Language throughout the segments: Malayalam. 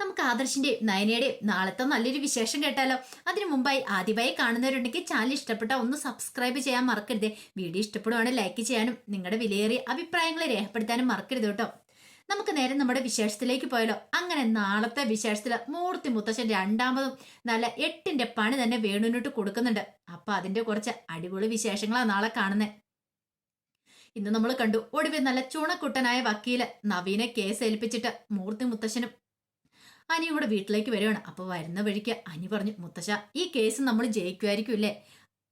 നമുക്ക് ആദർശിന്റെ നയനയുടെ നാളത്തെ നല്ലൊരു വിശേഷം കേട്ടാലോ? അതിനു മുമ്പായി ആദ്യമായി കാണുന്നവരുണ്ടെങ്കിൽ ചാനൽ ഇഷ്ടപ്പെട്ട ഒന്ന് സബ്സ്ക്രൈബ് ചെയ്യാൻ മറക്കരുത്. വീഡിയോ ഇഷ്ടപ്പെടുവാണെങ്കിൽ ലൈക്ക് ചെയ്യാനും നിങ്ങളുടെ വിലയേറിയ അഭിപ്രായങ്ങൾ രേഖപ്പെടുത്താനും മറക്കരുത് കേട്ടോ. നമുക്ക് നേരെ നമ്മുടെ വിശേഷത്തിലേക്ക് പോയാലോ? അങ്ങനെ നാളത്തെ വിശേഷത്തിൽ മൂർത്തി മുത്തശ്ശൻ രണ്ടാമതും നല്ല എട്ടിന്റെ പണി തന്നെ വേണുവിനോട്ട് കൊടുക്കുന്നുണ്ട്. അപ്പൊ അതിന്റെ കുറച്ച് അടിപൊളി വിശേഷങ്ങളാണ് നാളെ കാണുന്നത് ഇന്ന് നമ്മൾ കണ്ടു ഒടുവിൽ നല്ല ചുണക്കുട്ടനായ വക്കീൽ നവീനെ കേസ് ഏൽപ്പിച്ചിട്ട് മൂർത്തി മുത്തശ്ശനും അനി ഇവിടെ വീട്ടിലേക്ക് വരികയാണ് അപ്പൊ വരുന്ന വഴിക്ക് അനി പറഞ്ഞു മുത്തശ്ശ ഈ കേസ് നമ്മൾ ജയിക്കുമായിരിക്കും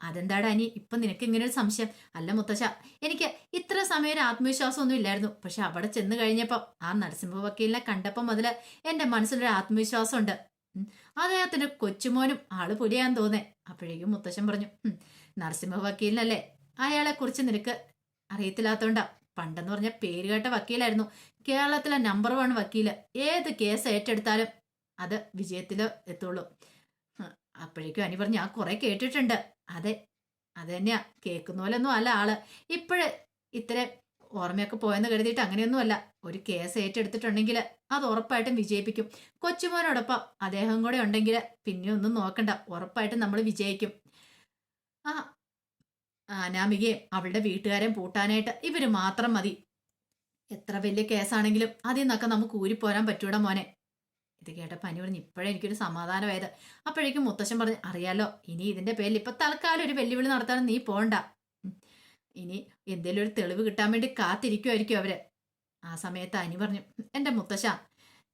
അതെന്താടാ അനി? ഇപ്പൊ നിനക്ക് ഇങ്ങനെ ഒരു സംശയം. അല്ല മുത്തശ്ശ എനിക്ക് ഇത്ര സമയം ഒരു ആത്മവിശ്വാസം ഒന്നും ഇല്ലായിരുന്നു. പക്ഷെ അവിടെ ചെന്ന് കഴിഞ്ഞപ്പോ ആ നരസിംഹ വക്കീലിനെ കണ്ടപ്പോ മുതൽ എന്റെ മനസ്സിലൊരു ആത്മവിശ്വാസം ഉണ്ട് ഉം. അദ്ദേഹത്തിന്റെ കൊച്ചുമോനും ആൾ പുലിയാൻ തോന്നേ. അപ്പോഴേക്കും മുത്തശ്ശൻ പറഞ്ഞു "ഉം, നരസിംഹ വക്കീലിനല്ലേ? അയാളെ കുറിച്ച് നിനക്ക് അറിയത്തില്ലാത്തോണ്ടാ. പണ്ടെന്ന് പറഞ്ഞ പേര് കേട്ട വക്കീലായിരുന്നു. കേരളത്തിലെ നമ്പർ വൺ വക്കീൽ. ഏത് കേസ് ഏറ്റെടുത്താലും അത് വിജയത്തിൽ എത്തുള്ളൂ. അപ്പോഴേക്കും അനി പറഞ്ഞു ആ കുറെ കേട്ടിട്ടുണ്ട്. അതെ അത് തന്നെയാ. കേൾക്കുന്ന പോലൊന്നും അല്ല ആൾ. ഇപ്പോഴ് ഇത്ര ഓർമ്മയൊക്കെ പോയെന്ന് കരുതിയിട്ട് അങ്ങനെയൊന്നും അല്ല. ഒരു കേസ് ഏറ്റെടുത്തിട്ടുണ്ടെങ്കിൽ അത് ഉറപ്പായിട്ടും വിജയിപ്പിക്കും. കൊച്ചുമോനോടൊപ്പം അദ്ദേഹം കൂടെ ഉണ്ടെങ്കിൽ പിന്നെ ഒന്നും നോക്കണ്ട. ഉറപ്പായിട്ടും നമ്മൾ വിജയിക്കും. ആ അനാമികയും അവളുടെ വീട്ടുകാരെയും പൂട്ടാനായിട്ട് ഇവർ മാത്രം മതി. എത്ര വലിയ കേസാണെങ്കിലും അതിൽ നിന്നൊക്കെ നമുക്ക് ഊരിപ്പോരാൻ പറ്റൂടാ മോനെ. ഇത് കേട്ട പനി പറഞ്ഞ് ഇപ്പോഴേ എനിക്കൊരു സമാധാനമായത്. അപ്പോഴേക്കും മുത്തശ്ശൻ പറഞ്ഞു അറിയാലോ ഇനി ഇതിന്റെ പേരിൽ ഇപ്പൊ തൽക്കാലം ഒരു വെല്ലുവിളി നടത്താൻ നീ പോണ്ട. ഇനി എന്തെങ്കിലും ഒരു തെളിവ് കിട്ടാൻ വേണ്ടി കാത്തിരിക്കുമായിരിക്കും അവർ. ആ സമയത്ത് അനി പറഞ്ഞു എന്റെ മുത്തശ്ശ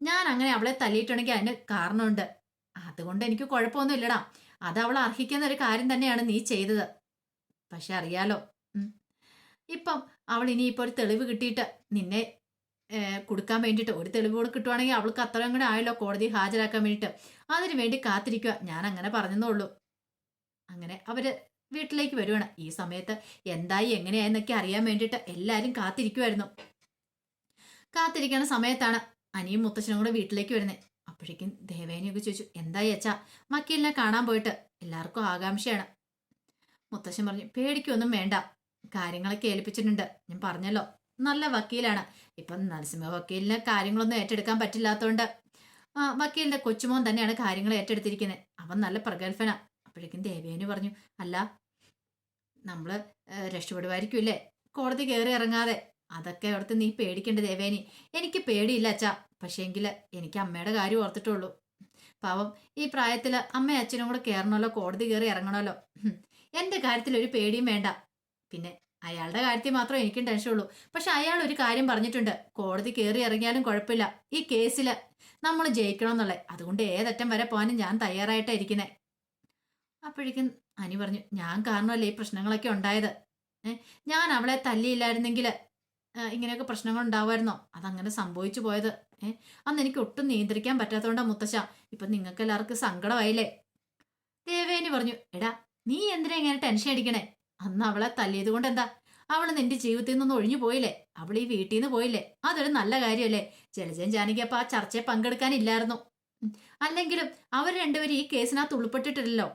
ഞാൻ അങ്ങനെ അവളെ തല്ലിയിട്ടുണ്ടെങ്കിൽ അതിന് കാരണമുണ്ട്. അതുകൊണ്ട് എനിക്ക് കുഴപ്പമൊന്നും ഇല്ലടാ അത് അവൾ അർഹിക്കുന്ന ഒരു കാര്യം തന്നെയാണ് നീ ചെയ്തത്. പക്ഷെ അറിയാലോ. ഇപ്പം അവൾ ഇനിയിപ്പോൾ ഒരു തെളിവ് കിട്ടിയിട്ട് നിന്നെ കൊടുക്കാൻ വേണ്ടിയിട്ട് ഒരു തെളിവ് കൂടെ കിട്ടുവാണെങ്കിൽ അവൾക്ക് അത്രയും കൂടെ ആയല്ലോ കോടതി ഹാജരാക്കാൻ വേണ്ടിയിട്ട്. അതിനു വേണ്ടി കാത്തിരിക്കുക ഞാൻ അങ്ങനെ പറഞ്ഞതേ ഉള്ളൂ. അങ്ങനെ അവർ വീട്ടിലേക്ക് വരുവാണ്. ഈ സമയത്ത് എന്തായി എങ്ങനെയായെന്നൊക്കെ അറിയാൻ വേണ്ടിയിട്ട് എല്ലാവരും കാത്തിരിക്കുമായിരുന്നു കാത്തിരിക്കുന്ന സമയത്താണ് അനിയും മുത്തശ്ശനും കൂടെ വീട്ടിലേക്ക് വരുന്നത് അപ്പോഴേക്കും ദേവേനയൊക്കെ ചോദിച്ചു എന്തായി അച്ഛാ? മക്കീലിനെ കാണാൻ പോയിട്ട് എല്ലാവർക്കും ആകാംക്ഷയാണ്. മുത്തശ്ശൻ പറഞ്ഞു പേടിക്കൊന്നും വേണ്ട. കാര്യങ്ങളൊക്കെ ഏൽപ്പിച്ചിട്ടുണ്ട്. ഞാൻ പറഞ്ഞല്ലോ. നല്ല വക്കീലാണ്. ഇപ്പം നരസിംഹ വക്കീലിന് കാര്യങ്ങളൊന്നും ഏറ്റെടുക്കാൻ പറ്റില്ലാത്തതുകൊണ്ട് വക്കീലിന്റെ കൊച്ചുമോൻ തന്നെയാണ് കാര്യങ്ങൾ ഏറ്റെടുത്തിരിക്കുന്നത് അവൻ നല്ല പ്രഗത്ഭന. അപ്പോഴേക്കും ദേവേനു പറഞ്ഞു അല്ല നമ്മൾ ഏഹ്, രക്ഷപ്പെടുമായിരിക്കുമല്ലേ കോടതി കയറി ഇറങ്ങാതെ. അതൊക്കെ ഓർത്ത് നീ പേടിക്കേണ്ട ദേവേനി. എനിക്ക് പേടിയില്ല അച്ഛാ. പക്ഷേങ്കിൽ എനിക്ക് അമ്മയുടെ കാര്യം ഓർത്തിട്ടുള്ളൂ പാവം ഈ പ്രായത്തിൽ അമ്മയും അച്ഛനും കൂടെ കയറണമല്ലോ കോടതി കയറി ഇറങ്ങണമല്ലോ. എന്റെ കാര്യത്തിൽ ഒരു പേടിയും വേണ്ട. പിന്നെ അയാളുടെ കാര്യത്തിൽ മാത്രമേ എനിക്കും ടെൻഷൻ ഉള്ളൂ. പക്ഷെ അയാൾ ഒരു കാര്യം പറഞ്ഞിട്ടുണ്ട്. കോടതി കയറി ഇറങ്ങിയാലും കുഴപ്പമില്ല. ഈ കേസിൽ നമ്മൾ ജയിക്കണമെന്നുള്ള. അതുകൊണ്ട് ഏതറ്റം വരെ പോകാനും ഞാൻ തയ്യാറായിട്ടാ ഇരിക്കുന്നേ. അപ്പോഴേക്കും അനി പറഞ്ഞു ഞാൻ കാരണമല്ലേ ഈ പ്രശ്നങ്ങളൊക്കെ ഉണ്ടായത്? ഞാൻ അവളെ തല്ലിയില്ലായിരുന്നെങ്കിൽ ഇങ്ങനെയൊക്കെ പ്രശ്നങ്ങൾ ഉണ്ടാവുമായിരുന്നോ? അതങ്ങനെ സംഭവിച്ചു പോയത്. ഏഹ് അന്ന് എനിക്ക് ഒട്ടും നിയന്ത്രിക്കാൻ പറ്റാത്തതുകൊണ്ടാണ് മുത്തശ്ശ. ഇപ്പൊ നിങ്ങൾക്ക് എല്ലാവർക്കും സങ്കടമായില്ലേ? ദേവേനി പറഞ്ഞു എടാ നീ എന്തിനാ ഇങ്ങനെ ടെൻഷൻ അടിക്കണേ? അന്ന് അവളെ തല്ലിയത് കൊണ്ട് എന്താ അവൾ നിന്റെ ജീവിതത്തിൽ നിന്നൊന്നും ഒഴിഞ്ഞു പോയില്ലേ? അവൾ ഈ വീട്ടിൽ നിന്ന് പോയില്ലേ? അതൊരു നല്ല കാര്യമല്ലേ? ജലജൻ ജാനകി അപ്പൊ ആ ചർച്ചയെ പങ്കെടുക്കാനില്ലായിരുന്നു അല്ലെങ്കിലും അവർ രണ്ടുപേരും ഈ കേസിനകത്ത് ഉൾപ്പെട്ടിട്ടില്ലല്ലോ.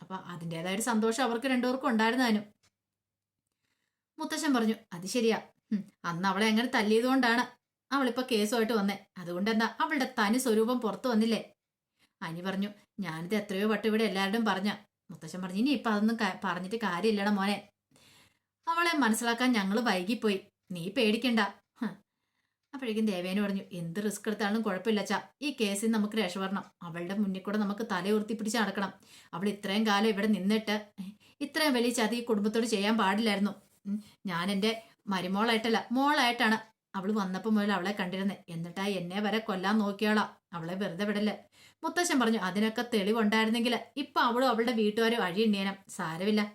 അപ്പൊ അതിന്റെതായ ഒരു സന്തോഷം അവർക്ക് രണ്ടുപേർക്കും ഉണ്ടായിരുന്നാനും മുത്തശ്ശൻ പറഞ്ഞു അത് ശരിയാ. അന്ന് അവളെ അങ്ങനെ തല്ലിയതുകൊണ്ടാണ് അവളിപ്പോ കേസുമായിട്ട് വന്നേ. അതുകൊണ്ട് എന്താ അവളുടെ തനി സ്വരൂപം പുറത്തു വന്നില്ലേ? അനി പറഞ്ഞു ഞാനിത് എത്രയോ വട്ടം ഇവിടെ എല്ലാവരുടെയും പറഞ്ഞ. മുത്തശ്ശൻ പറഞ്ഞു ഇനി ഇപ്പൊ അതൊന്നും പറഞ്ഞിട്ട് കാര്യമില്ലട മോനെ. അവളെ മനസ്സിലാക്കാൻ ഞങ്ങൾ വൈകിപ്പോയി. നീ പേടിക്കണ്ട. അപ്പോഴേക്കും ദേവേന പറഞ്ഞു എന്ത് റിസ്ക് എടുത്താലും കുഴപ്പമില്ല ചാ ഈ കേസിൽ നമുക്ക് രക്ഷപ്പെടണം അവളുടെ മുന്നിൽ കൂടെ നമുക്ക് തല ഉയർത്തി പിടിച്ച് നടക്കണം. അവൾ ഇത്രയും കാലം ഇവിടെ നിന്നിട്ട് ഇത്രയും വലിയ ചതി ഈ കുടുംബത്തോട് ചെയ്യാൻ പാടില്ലായിരുന്നു. ഞാൻ എന്റെ മരുമോളായിട്ടല്ല മോളായിട്ടാണ് അവൾ വന്നപ്പോൾ മുതൽ അവളെ കണ്ടിരുന്നത് എന്നിട്ടാ എന്നെ വരെ കൊല്ലാൻ നോക്കിയോളാം അവളെ വെറുതെ വിടൽ മുത്തശ്ശൻ പറഞ്ഞു അതിനൊക്കെ തെളിവുണ്ടായിരുന്നെങ്കിൽ ഇപ്പൊ അവളും അവളുടെ വീട്ടുകാരും അഴിയുണ്ടേനം സാരമില്ല.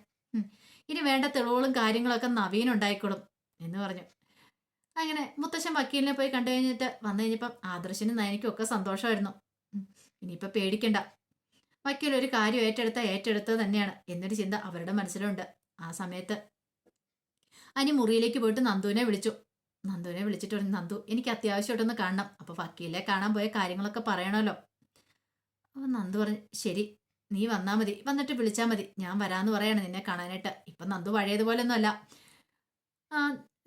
ഇനി വേണ്ട തെളിവുകളും കാര്യങ്ങളൊക്കെ നവീൻ ഉണ്ടായിക്കോളും എന്ന് പറഞ്ഞു. അങ്ങനെ മുത്തശ്ശൻ വക്കീലിനെ പോയി കണ്ടു കഴിഞ്ഞിട്ട് വന്നു കഴിഞ്ഞപ്പം ആദർശനും നയനിക്കും ഒക്കെ സന്തോഷമായിരുന്നു. ഇനിയിപ്പോൾ പേടിക്കണ്ട. വക്കീൽ ഒരു കാര്യം ഏറ്റെടുത്ത ഏറ്റെടുത്തത് തന്നെയാണ് എന്നൊരു ചിന്ത അവരുടെ മനസ്സിലുണ്ട് ആ സമയത്ത്. അനി മുറിയിലേക്ക് പോയിട്ട് നന്ദുവിനെ വിളിച്ചു. നന്ദുവിനെ വിളിച്ചിട്ട് പറഞ്ഞു നന്ദു എനിക്ക് അത്യാവശ്യമായിട്ടൊന്ന് കാണണം. അപ്പോൾ വക്കീലെ കാണാൻ പോയ കാര്യങ്ങളൊക്കെ പറയണമല്ലോ. അപ്പൊ നന്ദു പറഞ്ഞു ശരി നീ വന്നാ മതി. വന്നിട്ട് വിളിച്ചാൽ മതി. ഞാൻ വരാന്ന് പറയാണ് നിന്നെ കാണാനായിട്ട്. ഇപ്പൊ നന്ദു പഴയതുപോലെ ആ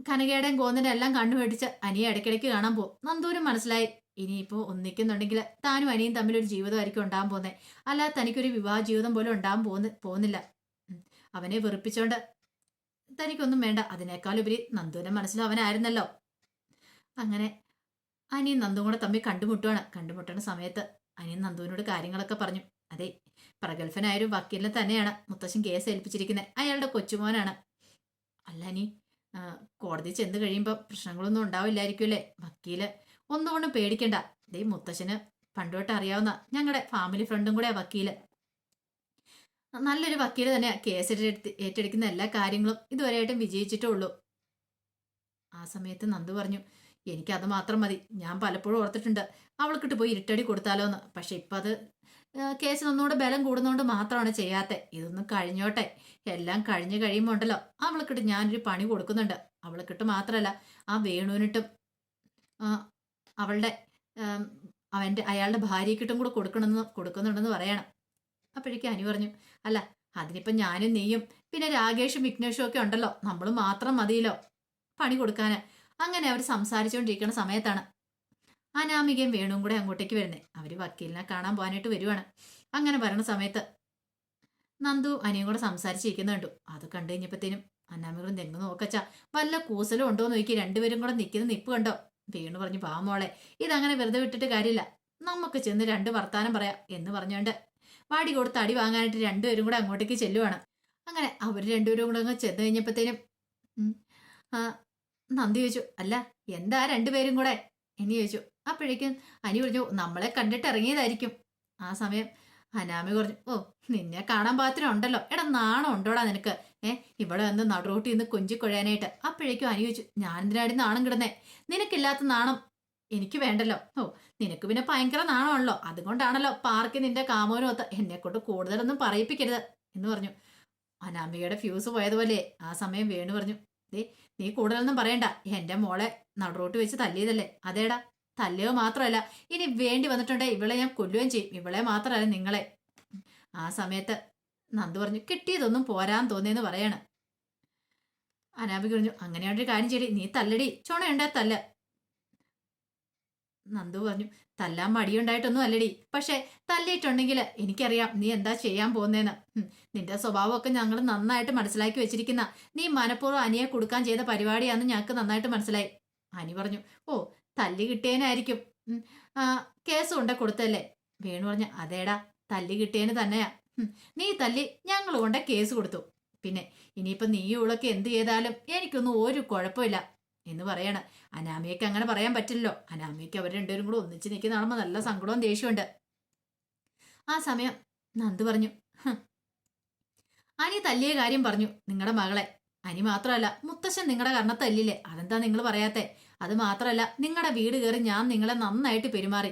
കനകയുടെയും ഗോന്നിന്റെ എല്ലാം കണ്ണു മേടിച്ച് അനിയെ ഇടയ്ക്കിടയ്ക്ക് കാണാൻ പോകും. നന്ദൂരും മനസ്സിലായി. ഇനിയിപ്പോൾ ഒന്നിക്കുന്നുണ്ടെങ്കിൽ താനും അനിയും ഒരു ജീവിതമായിരിക്കും ഉണ്ടാകാൻ പോകുന്നത് അല്ലാതെ തനിക്കൊരു വിവാഹ ജീവിതം പോലും ഉണ്ടാകാൻ പോകുന്ന പോകുന്നില്ല. അവനെ വെറുപ്പിച്ചോണ്ട് തനിക്കൊന്നും വേണ്ട. അതിനേക്കാളുപരി നന്ദുവിന്റെ മനസ്സിൽ അവനായിരുന്നല്ലോ. അങ്ങനെ അനിയും നന്ദും കൂടെ തമ്മിൽ കണ്ടുമുട്ടുവാണ്. കണ്ടുമുട്ടുന്ന സമയത്ത് അനിയൻ നന്ദുവിനോട് കാര്യങ്ങളൊക്കെ പറഞ്ഞു. അതെ പ്രഗത്ഭനായൊരു വക്കീലിനെ തന്നെയാണ് മുത്തശ്ശൻ കേസ് ഏൽപ്പിച്ചിരിക്കുന്നത് അയാളുടെ കൊച്ചുമോനാണ്. അല്ല അനി കോടതി ചെന്ന് കഴിയുമ്പോൾ പ്രശ്നങ്ങളൊന്നും ഉണ്ടാവില്ലായിരിക്കും അല്ലേ? വക്കീൽ ഒന്നുകൊണ്ടും പേടിക്കണ്ട. ദേ മുത്തശ്ശന് പണ്ടുതൊട്ട് അറിയാവുന്ന ഞങ്ങളുടെ ഫാമിലി ഫ്രണ്ടും കൂടെ വക്കീൽ. നല്ലൊരു വക്കീൽ തന്നെയാണ് കേസ് ഏറ്റെടുക്കുന്ന എല്ലാ കാര്യങ്ങളും ഇതുവരെയായിട്ടും വിജയിച്ചിട്ടേ ഉള്ളൂ. ആ സമയത്ത് നന്ദു പറഞ്ഞു എനിക്കത് മാത്രം മതി. ഞാൻ പലപ്പോഴും ഓർത്തിട്ടുണ്ട് അവൾക്കിട്ട് പോയി ഇരുട്ടടി കൊടുത്താലോ എന്ന് പക്ഷെ ഇപ്പം അത് കേസിന് ഒന്നുകൂടെ ബലം കൂടുന്നതുകൊണ്ട് മാത്രമാണ് ചെയ്യാത്തെ. ഇതൊന്നും കഴിഞ്ഞോട്ടെ. എല്ലാം കഴിഞ്ഞു കഴിയുമ്പോൾ ഉണ്ടല്ലോ അവൾക്കിട്ട് ഞാനൊരു പണി കൊടുക്കുന്നുണ്ട്. അവൾക്കിട്ട് മാത്രമല്ല ആ വേണുവിനിട്ടും അവളുടെ അവന്റെ അയാളുടെ ഭാര്യയ്ക്കിട്ടും കൂടെ കൊടുക്കണമെന്ന് കൊടുക്കുന്നുണ്ടെന്ന് പറയണം. അപ്പോഴേക്കും അനു പറഞ്ഞു അല്ല അതിനിപ്പം ഞാനും നീയും പിന്നെ രാകേഷും വിഘ്നേഷും ഒക്കെ ഉണ്ടല്ലോ. നമ്മൾ മാത്രം മതിയല്ലോ പണി കൊടുക്കാൻ അങ്ങനെ അവർ സംസാരിച്ചുകൊണ്ടിരിക്കുന്ന സമയത്താണ് അനാമികയും വേണുവും കൂടെ അങ്ങോട്ടേക്ക് വരുന്നത് അവർ വക്കീലിനെ കാണാൻ പോകാനായിട്ട് വരുവാണ്. അങ്ങനെ വരണ സമയത്ത് നന്ദു അനിയും കൂടെ സംസാരിച്ചിരിക്കുന്ന കണ്ടു. അത് കണ്ടു കഴിഞ്ഞപ്പോഴത്തേനും അനാമികളും തെങ്ങ് നോക്കച്ച വല്ല കൂസലും ഉണ്ടോ എന്ന് നോക്കി രണ്ടുപേരും കൂടെ നിൽക്കുന്ന നിപ്പ് കണ്ടോ? വേണു പറഞ്ഞു പാ മോളെ ഇതങ്ങനെ വെറുതെ വിട്ടിട്ട് കാര്യമില്ല. നമുക്ക് ചെന്ന് രണ്ട് വർത്താനം പറയാം എന്ന് പറഞ്ഞുകൊണ്ട് വാടി കൊടുത്ത് അടി വാങ്ങാനായിട്ട് രണ്ടുപേരും കൂടെ അങ്ങോട്ടേക്ക് ചെല്ലുവാണ്. അങ്ങനെ അവർ രണ്ടുപേരും കൂടെ അങ്ങ് ചെന്ന് കഴിഞ്ഞപ്പോഴത്തേനും നന്ദി ചോദിച്ചു. അല്ല എന്താ രണ്ടുപേരും കൂടെ? എന്ന് ചോദിച്ചു. അപ്പോഴേക്കും അനി പറഞ്ഞു നമ്മളെ കണ്ടിട്ട് ഇറങ്ങിയതായിരിക്കും. ആ സമയം അനാമി പറഞ്ഞു ഓ നിന്നെ കാണാൻ പാത്രം ഉണ്ടല്ലോ. എടാ നാണം ഉണ്ടോടാ നിനക്ക്? ഏ ഇവിടെ വന്ന് നടുറൂട്ടി നിന്ന് കൊഞ്ചി കൊഴയാനായിട്ട്. അപ്പോഴേക്കും അനി ചോദിച്ചു ഞാൻ എന്തിനാടി നാണം കിടന്നേ? നിനക്കില്ലാത്ത നാണം എനിക്ക് വേണ്ടല്ലോ. ഓ നിനക്ക് പിന്നെ ഭയങ്കര നാണമാണല്ലോ. അതുകൊണ്ടാണല്ലോ പാർക്കിൽ നിന്റെ കാമോനൊത്ത് എന്നെ കൊണ്ട് കൂടുതലൊന്നും പറയിപ്പിക്കരുത്. എന്ന് പറഞ്ഞു. അനാമികയുടെ ഫ്യൂസ് പോയതുപോലെ ആ സമയം വേണു പറഞ്ഞു. ദേ നീ കൂടുതലൊന്നും പറയണ്ട. എന്റെ മോളെ നടുറോട്ട് വെച്ച് തല്ലിയതല്ലേ? അതേടാ തല്ലിയോ മാത്രമല്ല ഇനി വേണ്ടി വന്നിട്ടുണ്ടേ ഇവളെ ഞാൻ കൊല്ലുകയും ചെയ്യും. ഇവളെ മാത്രമല്ല നിങ്ങളെ. ആ സമയത്ത് നന്ദു പറഞ്ഞു കിട്ടിയതൊന്നും പോരാൻ തോന്നിയെന്ന് പറയാണ്. അനാമിക പറഞ്ഞു അങ്ങനെയാണ്ടൊരു കാര്യം ചെയ്യടി നീ തല്ലടി. ചുണയുണ്ടേ തല്ല്. നന്ദു പറഞ്ഞു തല്ലാൻ മടിയുണ്ടായിട്ടൊന്നും അല്ലടി. പക്ഷെ തല്ലിയിട്ടുണ്ടെങ്കിൽ എനിക്കറിയാം നീ എന്താ ചെയ്യാൻ പോകുന്നതെന്ന് നിന്റെ സ്വഭാവമൊക്കെ ഞങ്ങൾ നന്നായിട്ട് മനസ്സിലാക്കി വെച്ചിരിക്കുന്ന നീ മനഃപൂർവം അനിയെ കൊടുക്കാൻ ചെയ്ത പരിപാടിയാണെന്ന് ഞങ്ങൾക്ക് നന്നായിട്ട് മനസ്സിലായി. അനി പറഞ്ഞു ഓ തല്ലി കിട്ടിയതിനായിരിക്കും ഉം, കേസ് കൊണ്ടേ കൊടുത്തല്ലേ? വേണു പറഞ്ഞു അതേടാ തല്ലി കിട്ടിയതിന് തന്നെയാ. നീ തല്ലി ഞങ്ങൾ കൊണ്ടേ കേസ് കൊടുത്തു. പിന്നെ ഇനിയിപ്പോ നീ ഇവളൊക്കെ എന്ത് ചെയ്താലും എനിക്കൊന്നും ഒരു കുഴപ്പമില്ല. എന്ന് പറയണ. അനാമിയക്ക് അങ്ങനെ പറയാൻ പറ്റില്ലല്ലോ. അനാമിയക്ക് അവർ രണ്ടുപേരും കൂടെ ഒന്നിച്ച് നിൽക്കുന്ന കാണുമ്പോൾ നല്ല സങ്കടവും ദേഷ്യമുണ്ട് ആ സമയം നന്ദ് പറഞ്ഞു അനി തല്ലിയ കാര്യം പറഞ്ഞു നിങ്ങളുടെ മകളെ. അനി മാത്രമല്ല മുത്തശ്ശൻ നിങ്ങളുടെ കർണ തല്ലില്ലേ അതെന്താ നിങ്ങൾ പറയാത്തെ? അത് മാത്രമല്ല നിങ്ങളുടെ വീട് കയറി ഞാൻ നിങ്ങളെ നന്നായിട്ട് പെരുമാറി.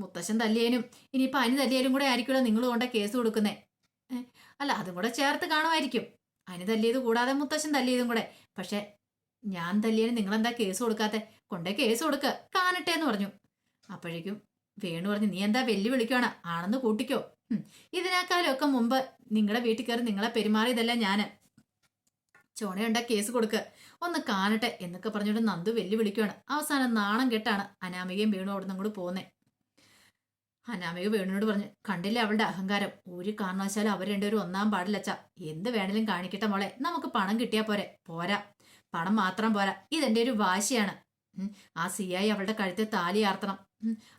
മുത്തശ്ശൻ തല്ലിയേനും ഇനിയിപ്പോൾ അനി തല്ലിയാലും കൂടെ ആയിരിക്കുമല്ലോ നിങ്ങൾ കൊണ്ട കേസ് കൊടുക്കുന്നേ. അല്ല അതും കൂടെ ചേർത്ത് കാണുമായിരിക്കും. അനി തല്ലിയത് കൂടാതെ മുത്തശ്ശൻ തല്ലിയതും കൂടെ. പക്ഷെ ഞാൻ തല്ലിയാലും നിങ്ങളെന്താ കേസ് കൊടുക്കാത്തെ? കൊണ്ടേ കേസ് കൊടുക്ക. കാണട്ടെ എന്ന് പറഞ്ഞു. അപ്പോഴേക്കും വേണു പറഞ്ഞു നീ എന്താ വെല്ലുവിളിക്കുവാണ്? ആണെന്ന് കൂട്ടിക്കോ. ഇതിനേക്കാളൊക്കെ മുമ്പ് നിങ്ങളുടെ വീട്ടിൽ കയറി നിങ്ങളെ പെരുമാറിയതല്ല ഞാൻ. ചോണയുണ്ട കേസ് കൊടുക്ക. ഒന്ന് കാണട്ടെ എന്നൊക്കെ പറഞ്ഞുകൊണ്ട് നന്ദു വെല്ലുവിളിക്കുവാണ്. അവസാനം നാണം കെട്ടാണ് അനാമികയും വേണു അവിടെ നിന്നും കൂടി പോകുന്നേ അനാമിക വേണുവിനോട് പറഞ്ഞു കണ്ടില്ല അവളുടെ അഹങ്കാരം? ഒരു കാരണവശാലും അവർ രണ്ടുപേരും ഒന്നാം പാടില്ലച്ച എന്ത് വേണേലും കാണിക്കട്ടെ മോളെ. നമുക്ക് പണം കിട്ടിയാ പോരെ. പോരാ. പണം മാത്രം പോരാ. ഇതെന്റെ ഒരു വാശിയാണ്. ആ ആ സിയായി അവളുടെ കഴുത്തിൽ താലി ആർത്തണം.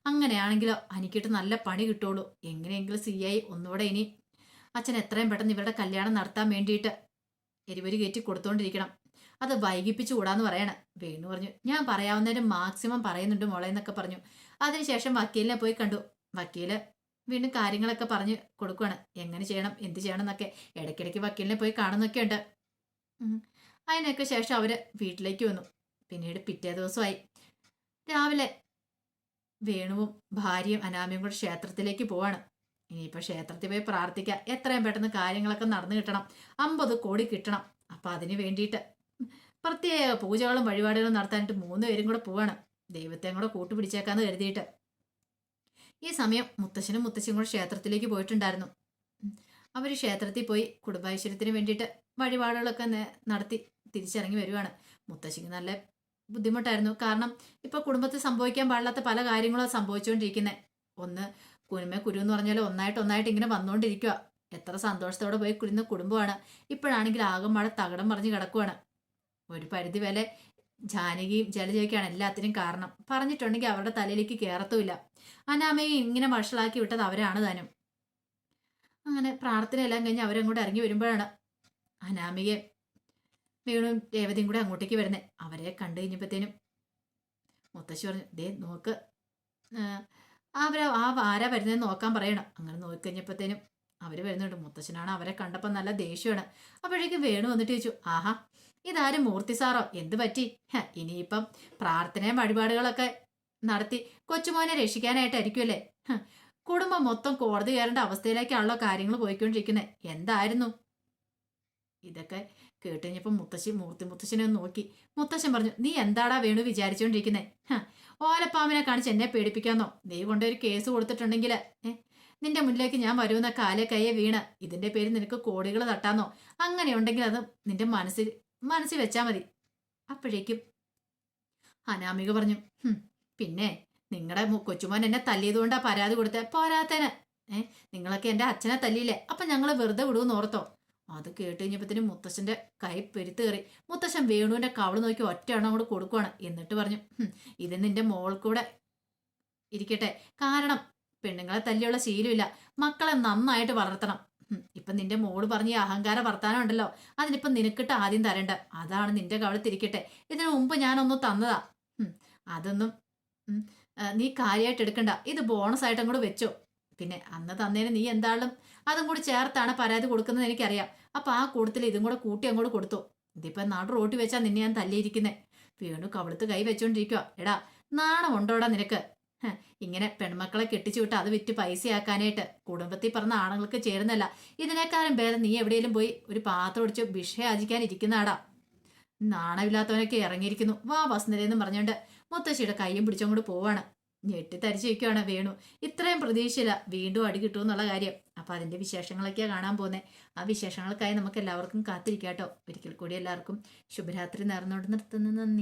അങ്ങനെയാണെങ്കിലോ അനിക്കിട്ട് നല്ല പണി കിട്ടുള്ളൂ. എങ്ങനെയെങ്കിലും സിയായി ഒന്നുകൂടെ ഇനി അച്ഛൻ എത്രയും പെട്ടെന്ന് ഇവരുടെ കല്യാണം നടത്താൻ വേണ്ടിയിട്ട് എരിവരി കയറ്റി കൊടുത്തോണ്ടിരിക്കണം. അത് വൈകിപ്പിച്ചു കൂടാന്ന് പറയണം. വേണു പറഞ്ഞു. ഞാൻ പറയാവുന്നതിന് മാക്സിമം പറയുന്നുണ്ട് മോളെ എന്നൊക്കെ പറഞ്ഞു. അതിനുശേഷം വക്കീലിനെ പോയി കണ്ടു. വക്കീൽ വീണ്ടും കാര്യങ്ങളൊക്കെ പറഞ്ഞ് കൊടുക്കുകയാണ് എങ്ങനെ ചെയ്യണം? എന്ത് ചെയ്യണം എന്നൊക്കെ ഇടയ്ക്കിടയ്ക്ക് വക്കീലിനെ പോയി കാണുന്നൊക്കെ ഉണ്ട്. അതിനൊക്കെ ശേഷം അവർ വീട്ടിലേക്ക് വന്നു. പിന്നീട് പിറ്റേ ദിവസമായി. രാവിലെ വേണുവും ഭാര്യയും അനാമയും കൂടെ ക്ഷേത്രത്തിലേക്ക് പോവാണ്. ഇനിയിപ്പോൾ ക്ഷേത്രത്തിൽ പോയി പ്രാർത്ഥിക്കുക എത്രയും പെട്ടെന്ന് കാര്യങ്ങളൊക്കെ നടന്നു കിട്ടണം. അമ്പത് കോടി കിട്ടണം. അപ്പം അതിന് വേണ്ടിയിട്ട് പ്രത്യേക പൂജകളും വഴിപാടുകളും നടത്താനായിട്ട് മൂന്ന് പേരും കൂടെ പോവാണ്. ദൈവത്തെയും കൂടെ കൂട്ടുപിടിച്ചേക്കാന്ന് കരുതിയിട്ട്. ഈ സമയം മുത്തശ്ശനും മുത്തശ്ശനും കൂടെ ക്ഷേത്രത്തിലേക്ക് പോയിട്ടുണ്ടായിരുന്നു. അവർ ക്ഷേത്രത്തിൽ പോയി കുടുംബാശ്വര്യത്തിന് വേണ്ടിയിട്ട് വഴിപാടുകളൊക്കെ നടത്തി തിരിച്ചിറങ്ങി വരുവാണ്. മുത്തശ്ശിക്ക് നല്ല ബുദ്ധിമുട്ടായിരുന്നു. കാരണം ഇപ്പൊ കുടുംബത്തിൽ സംഭവിക്കാൻ പാടില്ലാത്ത പല കാര്യങ്ങളും സംഭവിച്ചുകൊണ്ടിരിക്കുന്നത് ഒന്ന് കുരുമ കുരു എന്ന് പറഞ്ഞാൽ ഒന്നായിട്ട് ഒന്നായിട്ട് ഇങ്ങനെ വന്നുകൊണ്ടിരിക്കുക എത്ര സന്തോഷത്തോടെ പോയി കുരുന്ന കുടുംബമാണ്. ഇപ്പോഴാണെങ്കിൽ ആകെ മഴ തകടം മറിഞ്ഞ് കിടക്കുവാണ്. ഒരു പരിധി വരെ ജാനകിയും ജലജയ്ക്കാണ് എല്ലാത്തിനും കാരണം. പറഞ്ഞിട്ടുണ്ടെങ്കിൽ അവരുടെ തലയിലേക്ക് കയറത്തുമില്ല അനാമയെ ഇങ്ങനെ വഷളാക്കി വിട്ടത് അവരാണ് താനും അങ്ങനെ പ്രാർത്ഥനയെല്ലാം കഴിഞ്ഞ് അവരങ്ങോട്ട് ഇറങ്ങി വരുമ്പോഴാണ് അനാമികയെ വീണും രേവതിയും കൂടെ അങ്ങോട്ടേക്ക് വരുന്നത് അവരെ കണ്ടു കഴിഞ്ഞപ്പോഴത്തേനും മുത്തശ്ശി പറഞ്ഞു ദേ നോക്ക്. അവരെ ആ ആരാ വരുന്നത് നോക്കാൻ പറയണം. അങ്ങനെ നോക്കി കഴിഞ്ഞപ്പോഴത്തേനും അവർ വരുന്നുണ്ട്. മുത്തശ്ശനാണ് അവരെ കണ്ടപ്പോൾ നല്ല ദേഷ്യമാണ്. അപ്പോഴേക്കും വേണു വന്നിട്ട് ചോദിച്ചു ആഹാ ഇതാരും മൂർത്തി സാറോ? എന്ത് പറ്റി? ഇനിയിപ്പം പ്രാർത്ഥനയും വഴിപാടുകളൊക്കെ നടത്തി കൊച്ചുമോനെ രക്ഷിക്കാനായിട്ടായിരിക്കുമല്ലേ? കുടുംബം മൊത്തം കോടതി കയറേണ്ട അവസ്ഥയിലേക്കാണല്ലോ കാര്യങ്ങൾ പോയിക്കൊണ്ടിരിക്കുന്നത് എന്തായിരുന്നു? ഇതൊക്കെ കേട്ടുകഴിഞ്ഞപ്പോൾ മുത്തശ്ശി മൂർത്തി മുത്തശ്ശനെ നോക്കി. മുത്തശ്ശൻ പറഞ്ഞു നീ എന്താടാ വേണു വിചാരിച്ചുകൊണ്ടിരിക്കുന്നേ ഓലപ്പാമ്പിനെ കാണിച്ച് എന്നെ പേടിപ്പിക്കാന്നോ? നീ കൊണ്ടൊരു കേസ് കൊടുത്തിട്ടുണ്ടെങ്കിൽ നിന്റെ മുന്നിലേക്ക് ഞാൻ വരുമെന്ന കാലേ കയ്യെ വീണ്. ഇതിന്റെ പേര് നിനക്ക് കോടികൾ തട്ടാന്നോ? അങ്ങനെ ഉണ്ടെങ്കിൽ അത് നിന്റെ മനസ്സിൽ മനസ്സിൽ വെച്ചാൽ മതി. അപ്പോഴേക്കും അനാമിക പറഞ്ഞു പിന്നെ നിങ്ങളുടെ കൊച്ചുമോൻ എന്നെ തല്ലിയതുകൊണ്ടാ പരാതി കൊടുത്തേ? പോരാത്തേന് ഏഹ് നിങ്ങളൊക്കെ എന്റെ അച്ഛനെ തല്ലിയില്ലേ? അപ്പം ഞങ്ങൾ വെറുതെ വിടുമെന്ന് ഓർത്തോ? അത് കേട്ട് കഴിഞ്ഞപ്പത്തിന് മുത്തശ്ശന്റെ കൈ പെരുത്ത് കയറി മുത്തശ്ശൻ വേണുവിന്റെ കവൾ നോക്കി ഒറ്റ എണ്ണം കൂടെ കൊടുക്കുവാണ്? എന്നിട്ട് പറഞ്ഞു "ഹും, ഇത് നിന്റെ മോൾക്കൂടെ കൂടെ ഇരിക്കട്ടെ. കാരണം പെണ്ണുങ്ങളെ തല്ലിയുള്ള ശീലമില്ല. മക്കളെ നന്നായിട്ട് വളർത്തണം. ഇപ്പൊ നിന്റെ മോൾ പറഞ്ഞ അഹങ്കാര വർത്താനം ഉണ്ടല്ലോ അതിനിപ്പൊ നിനക്കിട്ട് ആദ്യം തരേണ്ട. അതാണ് നിന്റെ കവളത്തിരിക്കട്ടെ ഇതിനു മുമ്പ് ഞാനൊന്നും തന്നതാ. അതൊന്നും നീ കാര്യമായിട്ട് എടുക്കണ്ട. ഇത് ബോണസ് ആയിട്ടും കൂടെ വെച്ചോ. പിന്നെ അന്ന് തന്നേന് നീ എന്താളും? അതും കൂടി ചേർത്താണ് പരാതി കൊടുക്കുന്നത് എനിക്കറിയാം. അപ്പൊ ആ കൂട്ടത്തിൽ ഇതും കൂടെ കൂട്ടി അങ്ങോട്ട് കൊടുത്തു. ഇതിപ്പോ നാട് റോട്ടി വെച്ചാ നിന്നെ ഞാൻ തല്ലിയിരിക്കുന്നേ. വീണു കവളത്ത് കൈ വെച്ചോണ്ടിരിക്കുക എടാ നാണമുണ്ടോടാ നിനക്ക്? ഇങ്ങനെ പെൺമക്കളെ കെട്ടിച്ചു വിട്ട് അത് വിറ്റ് പൈസയാക്കാനായിട്ട് കുടുംബത്തിൽ പറഞ്ഞ ആണുങ്ങൾക്ക് ചേരുന്നല്ല. ഇതിനേക്കാളും ഭേദം നീ എവിടെയെങ്കിലും പോയി ഒരു പാത്രം ഒടിച്ച് ഭിക്ഷ ഇരിക്കുന്നാടാ നാണമില്ലാത്തവനൊക്കെ ഇറങ്ങിയിരിക്കുന്നു. വാ വസുന്ധരയെന്ന് പറഞ്ഞുകൊണ്ട് മുത്തശ്ശിയുടെ കൈയും പിടിച്ചങ്ങോട്ട് പോവാണ്. ഞെട്ടിത്തരിച്ചു വയ്ക്കുവാണ് വേണു. ഇത്രയും പ്രതീക്ഷയില്ല വീണ്ടും അടി കിട്ടുമെന്നുള്ള കാര്യം. അപ്പൊ അതിന്റെ വിശേഷങ്ങളൊക്കെയാണ് കാണാൻ പോകുന്നത് ആ വിശേഷങ്ങൾക്കായി നമുക്ക് എല്ലാവർക്കും കാത്തിരിക്കാട്ടോ. ഒരിക്കൽ കൂടി എല്ലാവർക്കും ശുഭരാത്രി നേർന്നോട് നിർത്തുന്നു. നന്ദി.